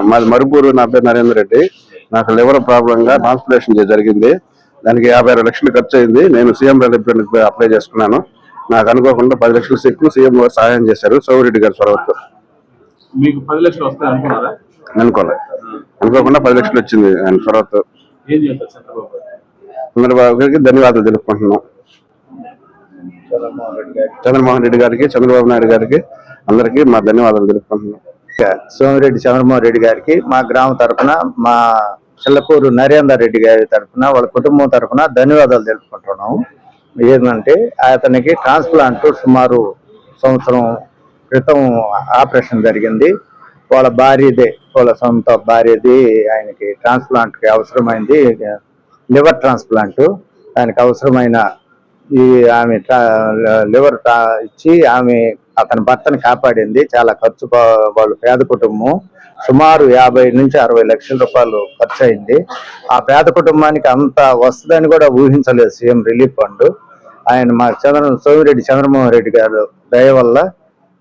మాది మరుపూరు నా పేరు నరేందర్ రెడ్డి. నాకు లివర్ ప్రాబ్లం గా ట్రాన్స్ప్లేషన్ జరిగింది. దానికి యాభై ఆరు లక్షలు ఖర్చు అయింది. నేను సీఎం రిలీఫ్ అప్లై చేసుకున్నాను. నాకు అనుకోకుండా పది లక్షలు చెక్కు సీఎం గారు సహాయం చేశారు. సౌరెడ్డి గారు చొరవతో మీకు పది లక్షలు వస్తాయి అనుకున్నారా? అనుకోలే. అనుకోకుండా పది లక్షలు వచ్చింది ఆయన చొరవతో? చంద్రబాబు గారికి ధన్యవాదాలు తెలుపుకుంటున్నాం. చంద్రమోహన్ రెడ్డి గారికి చంద్రబాబు నాయుడు గారికి అందరికీ మా ధన్యవాదాలు తెలుపుకుంటున్నాం. సోమిరెడ్డి చంద్రమోహన్ రెడ్డి గారికి మా గ్రామం తరఫున మా చిల్లకూరు నరేందర్ రెడ్డి గారి తరఫున వాళ్ళ కుటుంబం తరపున ధన్యవాదాలు తెలుపుకుంటున్నాము. ఏంటంటే అతనికి ట్రాన్స్ప్లాంట్ సుమారు సంవత్సరం క్రితం ఆపరేషన్ జరిగింది. వాళ్ళ భార్యదే వాళ్ళ సొంత భార్యది ఆయనకి ట్రాన్స్ప్లాంట్కి అవసరమైంది. లివర్ ట్రాన్స్ప్లాంట్ దానికి అవసరమైన ఈ ఆమె లివర్ ఇచ్చి ఆమె అతని భర్తను కాపాడింది. చాలా ఖర్చు వాళ్ళు పేద కుటుంబం. సుమారు యాభై నుంచి అరవై లక్షల రూపాయలు ఖర్చు అయింది ఆ పేద కుటుంబానికి అంత వస్తుందని కూడా ఊహించలేదు సీఎం రిలీఫ్ ఫండ్. ఆయన మా చంద్ర సోమిరెడ్డి చంద్రమోహన్ రెడ్డి గారు దయ వల్ల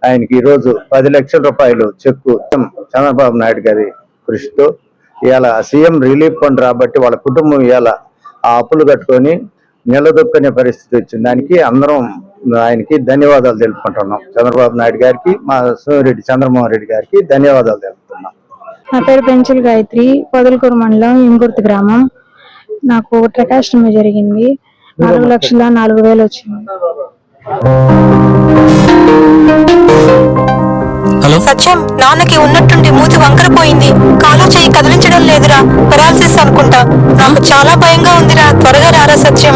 ఆయనకి ఈరోజు పది లక్షల రూపాయలు చెక్కు చంద్రబాబు నాయుడు గారి కృషితో. ఇవాళ సీఎం రిలీఫ్ ఫండ్ రాబట్టి వాళ్ళ కుటుంబం ఇవాళ ఆ అప్పులు కట్టుకొని నిలదొక్కునే పరిస్థితి వచ్చింది. దానికి అందరం ఆయనకి ధన్యవాదాలు తెలుపుకుంటున్నాం. చంద్రబాబు నాయుడు గారికి మా సోమిరెడ్డి చంద్రమోహన్ రెడ్డి గారికి ధన్యవాదాలు తెలుపుతున్నాం. నా పేరు పెంచుల గాయత్రి పొదలకూరు మండలం ఇంగుర్తి గ్రామం. నాకు ట్రకాస్టమీ జరిగింది. నాలుగు లక్షల నాలుగు వేలు వచ్చింది. హలో? సత్యం నాన్నకి ఉన్నట్టుండి మూతి వంకరపోయింది కాలు చేయి కదిలించడం లేదురా. పెరాలసిస్ అనుకుంటా. నాకు చాలా భయంగా ఉందిరా. త్వరగా రారా సత్యం.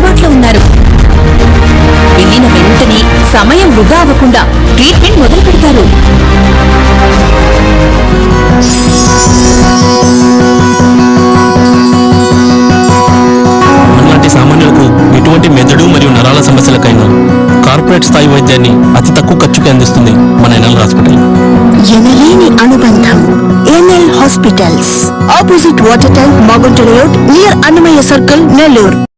సమయం వృధా అవ్వకుండా ట్రీట్మెంట్ మొదలు పెడతారు. మనలాంటి సామాన్యులకు ఎటువంటి మెదడు మరియు నరాల సమస్యలకైనా కార్పొరేట్ స్థాయి వైద్యాన్ని అతి తక్కువ ఖర్చుకి అందిస్తుంది మన ఎన్ఎల్ హాస్పిటల్. ఎనలేని అనుబంధం NL hospitals. Opposite water tank Magunta road near Annamayya circle Nellore.